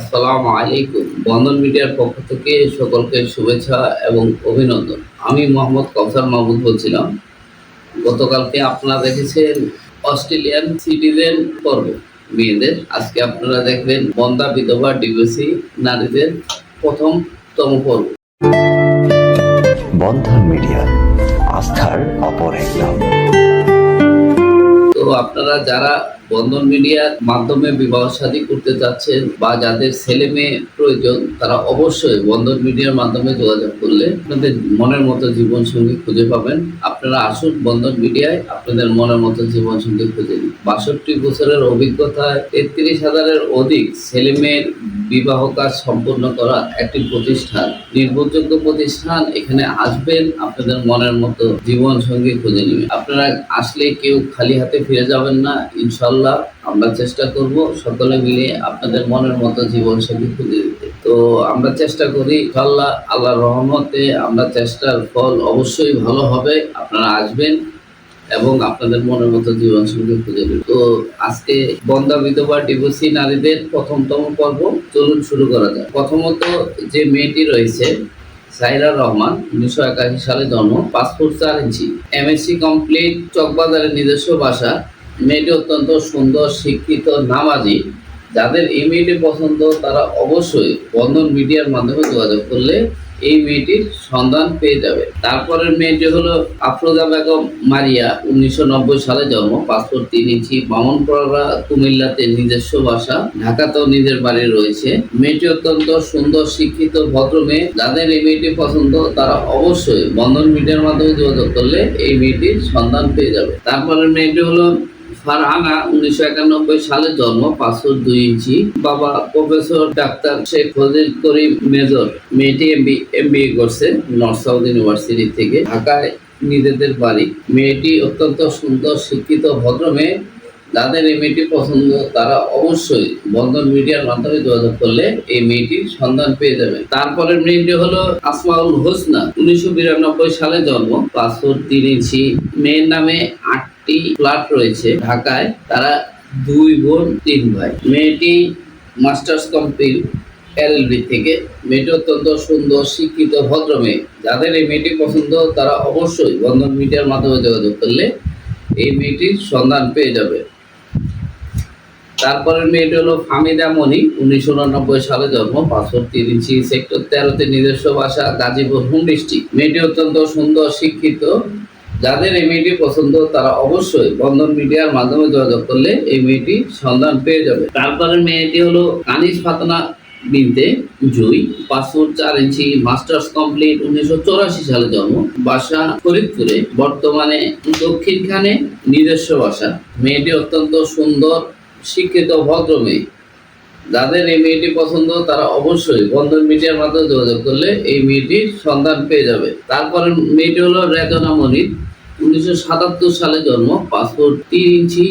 আসসালামু আলাইকুম। বন্ধন মিডিয়ার পক্ষ থেকে সকলকে শুভেচ্ছা এবং অভিনন্দন। আমি মোহাম্মদ কৌসার মাহমুদ বলছিলাম। গতকালকে আপনারা দেখেছেন অস্ট্রেলিয়ান সিটিজেন পর্ব। মেয়েদের, আজকে আপনারা দেখবেন বন্দা বিধবা ডিভিসি নারীদের প্রথমতম পর্ব। বন্ধন মিডিয়া, আস্থার অপর এক নাম। আপনারা যারা বন্ধন মিডিয়ার মাধ্যমে বিবাহ শাদী করতে চাচ্ছেন বা যাদের ছেলে মেয়ে প্রয়োজন, তারা অবশ্যই বন্ধন মিডিয়ার মাধ্যমে যোগাযোগ করলে আপনাদের মনের মতো জীবন সঙ্গী খুঁজে পাবেন। আপনারা আসুন বন্ধন মিডিয়ায়, আপনাদের মনের মতো জীবন সঙ্গী খুঁজে নিন। বাষট্টি বছরের অভিজ্ঞতায় তেত্রিশ হাজারের অধিক ছেলে মেয়ের বিবাহ কাজ সম্পন্ন করা একটি প্রতিষ্ঠান। নির্ভরযোগ্য প্রতিষ্ঠান এখানে আসবেন, আপনাদের মনের মতো জীবন সঙ্গী খুঁজে নেবেন। আপনারা আসলে কেউ খালি হাতে ফিরে যাবেন না ইনশাল্লাহ আমরা চেষ্টা করব সকলে মিলে আপনাদের মনের মতো জীবন সঙ্গী খুঁজে দিতে। তো আমরা চেষ্টা করি ইনশাল্লাহ আল্লাহর রহমতে আমরা চেষ্টার ফল অবশ্যই ভালো হবে, আপনারা আসবেন। এবং আপনাদের মনের মতো জীবন সঙ্গী খুঁজে নেবেন তো আজকে বন্দা বিধবা ডিভোর্সি নারীদের প্রথমতম পর্ব চলুন শুরু করা যায় প্রথমত যে মেয়েটি রয়েছে, সাইরা রহমান, উনিশশো একাশি সালে জন্ম পাসপোর্ট চার ইঞ্চি। এমএসসি কমপ্লিট চকবাজারের নিজস্ব বাসা। মেয়েটি অত্যন্ত সুন্দর, শিক্ষিত, নামাজি। যাদের এই মেয়েটি পছন্দ, তারা অবশ্যই বন্ধন মিডিয়ার মাধ্যমে যোগাযোগ করলে এই মেয়েটির সন্ধান পেয়ে যাবে। তারপরের মেয়েটি হলো আফরোজা বেগম মারিয়া, উনিশশো সালে জন্ম। পাসপোর্ট তিন ইঞ্চি বামনপাড়া কুমিল্লাতে নিজস্ব বাসা, ঢাকাতেও নিজের বাড়ি রয়েছে। মেয়েটি অত্যন্ত সুন্দর, শিক্ষিত, ভদ্র মেয়ে। যাদের এই মেয়েটি পছন্দ, তারা অবশ্যই বন্ধন মিডিয়ার মাধ্যমে যোগাযোগ করলে এই মেয়েটির সন্ধান পেয়ে যাবে। তারপরের মেয়েটি হলো ফারহানা, উনিশশো একানব্বই সালে জন্ম পাঁচশো দুই ইঞ্চি। বাবা professor doctor Sheikh Fazil Karim major, মেয়েটি এমবি, এমবিএ করছে নর্থ সাউথ ইউনিভার্সিটি থেকে ঢাকায় নিজেদের বাড়ি। মেয়েটি অত্যন্ত সুন্দর, শিক্ষিত, ভদ্র মেয়ে। যাদের এই মেয়েটি পছন্দ, তারা অবশ্যই বন্ধন মিডিয়ার মাধ্যমে যোগাযোগ করলে এই মেয়েটির সন্ধান পেয়ে যাবে। তারপরের মেয়েটি হলো আসমাউল হোসনা, উনিশশো বিরানব্বই সালে জন্ম, পাসপোর্ট তিন ইঞ্চি। মেয়ের নামে আটটি ফ্ল্যাট রয়েছে ঢাকায়। তারা দুই বোন, তিন ভাই। মেয়েটি মাস্টার্স কমপ্লিট এলএলবি থেকে। মেয়েটি অত্যন্ত সুন্দর, শিক্ষিত, ভদ্র মেয়ে। যাদের এই মেয়েটি পছন্দ, তারা অবশ্যই বন্ধন মিডিয়ার মাধ্যমে যোগাযোগ করলে এই মেয়েটির সন্ধান পেয়ে যাবে। তারপরের মেয়েটি হলো ফামিদা মনি উনিশশো উনানব্বই সালে জন্ম, পাঁচশো ইঞ্চি, সেক্টর তেরোতে নিজস্ব বাসা, গাজীপুর, হোম ডিস্ট্রিক্ট। মেয়েটি অত্যন্ত সুন্দর, শিক্ষিত যাদের এই মেয়েটি পছন্দ, তারা অবশ্যই বন্ধন মিডিয়ার মাধ্যমে যোগাযোগ করলে এই মেয়েটি সন্ধান পেয়ে যাবে। তারপরের মেয়েটি হলো কানিস ফাতনা বিনতে জুই, পাসপোর্ট চার ইঞ্চি, মাস্টার্স কমপ্লিট, উনিশশো চৌরাশি সালে জন্ম। বাসা ফরিদপুরে, বর্তমানে দক্ষিণখানে নিজস্ব বাসা। মেয়েটি অত্যন্ত সুন্দর, শিক্ষিত, ভদ্র মেয়ে। যাদের এই মেয়েটি পছন্দ, তারা অবশ্যই বন্ধন মিডিয়ার মাধ্যমে যোগাযোগ করলে এই মেয়েটির সন্ধান পেয়ে যাবে। তারপরে মেয়েটি হলো রেজনা মনির। উনিশশো সাতাত্তর সালে জন্ম, পাসপোর্ট তিন inch,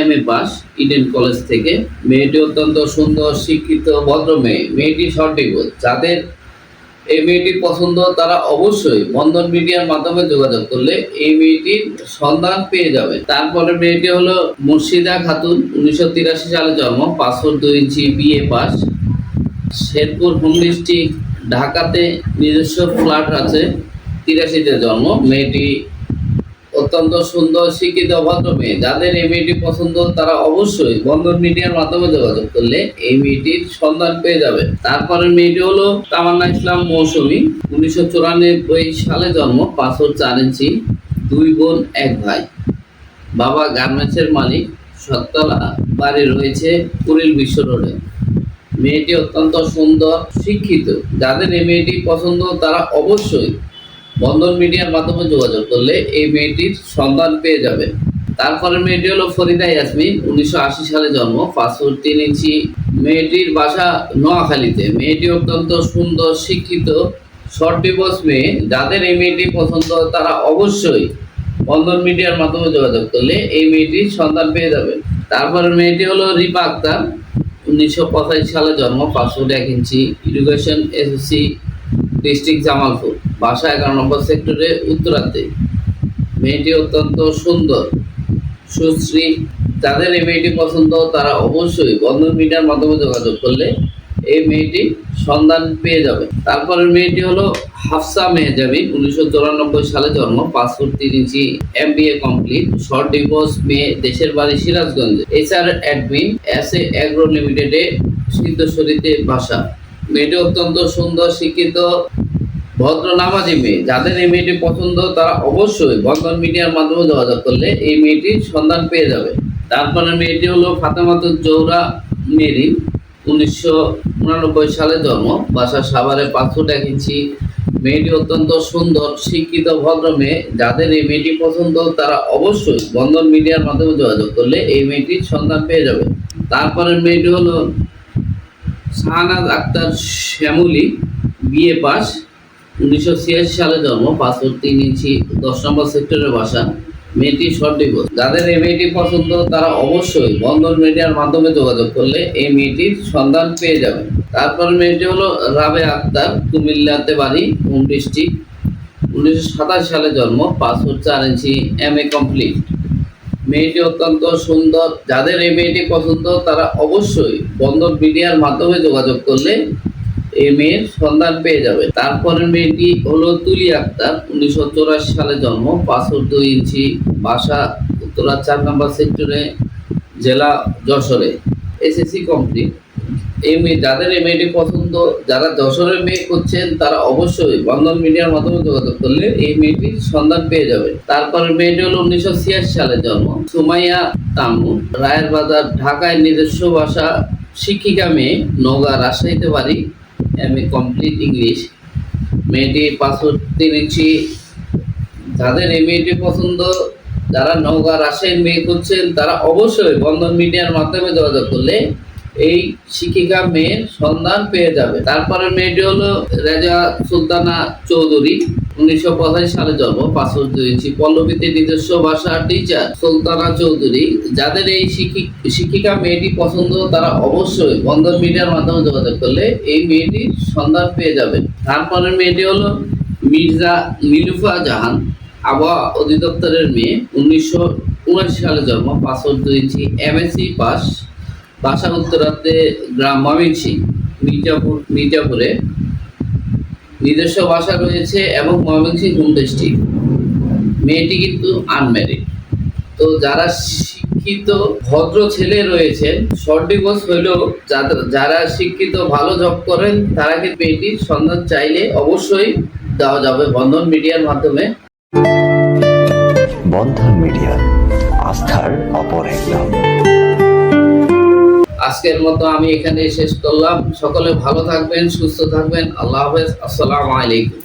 M A pass, Eden college থেকে। মেয়েটি অত্যন্ত সুন্দর, শিক্ষিত, ভদ্র মেয়ে। মেয়েটি সঠিক যাদের এই মেয়েটির পছন্দ, তারা অবশ্যই বন্ধন মিডিয়ার মাধ্যমে যোগাযোগ করলে এই মেয়েটির সন্ধান পেয়ে যাবে। তারপরে মেয়েটি হলো মুর্শিদা খাতুন। উনিশশো তিরাশি সালে জন্ম, পাসপোর্ট দুই inch BA pass. Sherpur home district, ঢাকাতে নিজস্ব ফ্ল্যাট আছে। তিরাশিতে জন্ম, মেয়েটি অত্যন্ত সুন্দর, শিক্ষিত, ভদ্র মেয়ে। যাদের এই মেয়েটি পছন্দ, তারা অবশ্যই বন্ধন মিডিয়ার মাধ্যমে যোগাযোগ করলে এই মেয়েটির সন্ধান পেয়ে যাবে। তারপরে মেয়েটি হলো তামান্না ইসলাম মৌসুমী। উনিশশো চুরানব্বই সালে জন্ম পাঁচশো চার ইঞ্চি, দুই বোন, এক ভাই। বাবা গার্মেন্টসের মালিক, সত্তলা বাড়ি রয়েছে কুড়িল বিশ্ব রোডে। মেয়েটি অত্যন্ত সুন্দর, শিক্ষিত। যাদের এই মেয়েটি পছন্দ, তারা অবশ্যই বন্ধন মিডিয়ার মাধ্যমে যোগাযোগ করলে এই মেয়েটির সন্ধান পেয়ে যাবে। তারপরে মেয়েটি হলো ফরিদা ইয়াসমিন, উনিশশো আশি সালে জন্ম পাসপোর্ট তিন ইঞ্চি। মেয়েটির বাসা নোয়াখালীতে। মেয়েটি অত্যন্ত সুন্দর, শিক্ষিত, শর্ট ডিভোর্স মেয়ে। যাদের এই মেয়েটি পছন্দ, তারা অবশ্যই বন্ধন মিডিয়ার মাধ্যমে যোগাযোগ করলে এই মেয়েটির সন্ধান পেয়ে যাবে। তারপরে মেয়েটি হলো রিপা আক্তার, উনিশশো পঁচাশি সালে জন্ম পাসপোর্ট এক inch. Education SSC district Jamalpur বাসা এগারো নম্বর সেক্টরে উত্তরাতে। মেয়েটি অত্যন্ত সুন্দর, সুশ্রী। যাদের এই মেয়েটি পছন্দ, তারা অবশ্যই বন্ধন মিডিয়ার মাধ্যমে যোগাযোগ করলে এই মেয়েটি সন্ধান পেয়ে যাবে। তারপরের মেয়েটি হলো হাফসা মেহজাবি, উনিশশো চুরানব্বই সালে জন্ম পাসপোর্ট তিন inch M B A complete, short divorce মেয়ে দেশের বাড়ি সিরাজগঞ্জে। SR admin, S A agro লিমিটেডে সিদ্ধেশ্বরীতে বাসা মেয়েটি অত্যন্ত সুন্দর, শিক্ষিত ভদ্র নামাজি মেয়ে। যাদের এই মেয়েটি পছন্দ, তারা অবশ্যই বন্ধন মিডিয়ার মাধ্যমে যোগাযোগ করলে এই মেয়েটির সন্ধান পেয়ে যাবে। তারপরে মেয়েটি হলো ফাতেমাতুর জৌরা মেরি। উনিশশো উনানব্বই সালে জন্ম। বাসা সাভারে পাঁচশো এক মেয়েটি অত্যন্ত সুন্দর, শিক্ষিত, ভদ্র মেয়ে। যাদের এই মেয়েটি পছন্দ, তারা অবশ্যই বন্ধন মিডিয়ার মাধ্যমে যোগাযোগ করলে এই মেয়েটির সন্ধান পেয়ে যাবে। তারপরে মেয়েটি হলো শাহনাজ আক্তার শ্যামলী। BA pass. উনিশশো ছিয়াশি সালে জন্ম পাসপোর্ট তিন ইঞ্চি, দশ নম্বর সেক্টরের বাসা, মেয়েটি শর্ট ডিভোর্স। যাদের এই মেয়েটি পছন্দ, তারা অবশ্যই বন্ধন মিডিয়ার মাধ্যমে যোগাযোগ করলে এই মেয়েটির সন্ধান পেয়ে যাবে তারপর মেয়েটি হলো রাবে আক্তার কুমিল্লাতে বাড়ি হোম ডিস্ট্রিক্ট? উনিশশো সাতাশ সালে জন্ম পাসপোর্ট চার ইঞ্চি, এম এ কমপ্লিট। মেয়েটি অত্যন্ত সুন্দর। যাদের এই মেয়েটি পছন্দ, তারা অবশ্যই বন্ধন মিডিয়ার মাধ্যমে যোগাযোগ করলে এই মেয়ের সন্ধান পেয়ে যাবে। তারপরের মেয়েটি হলো তুলি আক্তার। উনিশশো সালে জন্ম, পাঁচশো দুই ইঞ্চি বাসা, উত্তরা চার নম্বর সেক্টরে, জেলা যশোরে। এসএসসি কমপ্লিট এই মেয়ে, যাদের এই মেয়েটি পছন্দ, যারা যশোরের মেয়ে করছেন তারা অবশ্যই বন্ধন মিডিয়ার মাধ্যমে যোগাযোগ করলে এই মেয়েটির সন্ধান পেয়ে যাবে। তারপরে মেয়েটি হলো উনিশশো ছিয়াশি সালে জন্ম, সুমাইয়া তামু। রায়ের বাজার, ঢাকায় নিজস্ব ভাষা শিক্ষিকা মেয়ে, নওগাঁ, রাজশাহীতে বাড়ি। এম এ কমপ্লিট ইংলিশ মেয়েটি পাসপোর্ট তিন যাদের এই মেয়েটি পছন্দ, যারা নওগাঁ, রাজশাহীর মেয়ে করছেন তারা অবশ্যই বন্ধন মিডিয়ার মাধ্যমে যোগাযোগ করলে এই শিক্ষিকা মেয়ের সন্ধান পেয়ে যাবে। তারপরে মেয়েটি হলো রেজা সুলতানা চৌধুরী, উনিশশো পঁচাশি সালে জন্ম দুই ইঞ্চি পল্লবীতে নিজস্ব ভাষা টিচার সুলতানা চৌধুরী। যাদের এই শিক্ষিক মেয়েটি পছন্দ, তারা অবশ্যই বন্ধন মিডিয়ার মাধ্যমে যোগাযোগ করলে এই মেয়েটির সন্ধান পেয়ে যাবে। তারপরে মেয়েটি হলো মির্জা নীলুফা জাহান আবহাওয়া অধিদপ্তরের মেয়ে, উনিশশো উনাশি সালে জন্ম দুই ইঞ্চি এমএসসি পাস বাসা উত্তরাতে গ্রাম ময়মনসিং মির্জাপুর মির্জাপুরে নিজস্ব বাসা রয়েছে এবং ময়মনসিং হোম ডিস্ট্রিক্ট মেয়েটি কিন্তু আনম্যারিড তো যারা শিক্ষিত, ভদ্র ছেলে রয়েছেন শর্ট ডিভোর্স যাদের- যারা শিক্ষিত, ভালো জব করেন, তারা কিন্তু মেয়েটির সন্ধান চাইলে অবশ্যই দেওয়া যাবে বন্ধন মিডিয়ার মাধ্যমে। বন্ধন মিডিয়া আস্থার অপর এক নাম। আজকের মতো আমি এখানে শেষ করলাম। সকলে ভালো থাকবেন, সুস্থ থাকবেন। আল্লাহ হাফেজ। আসসালামু আলাইকুম।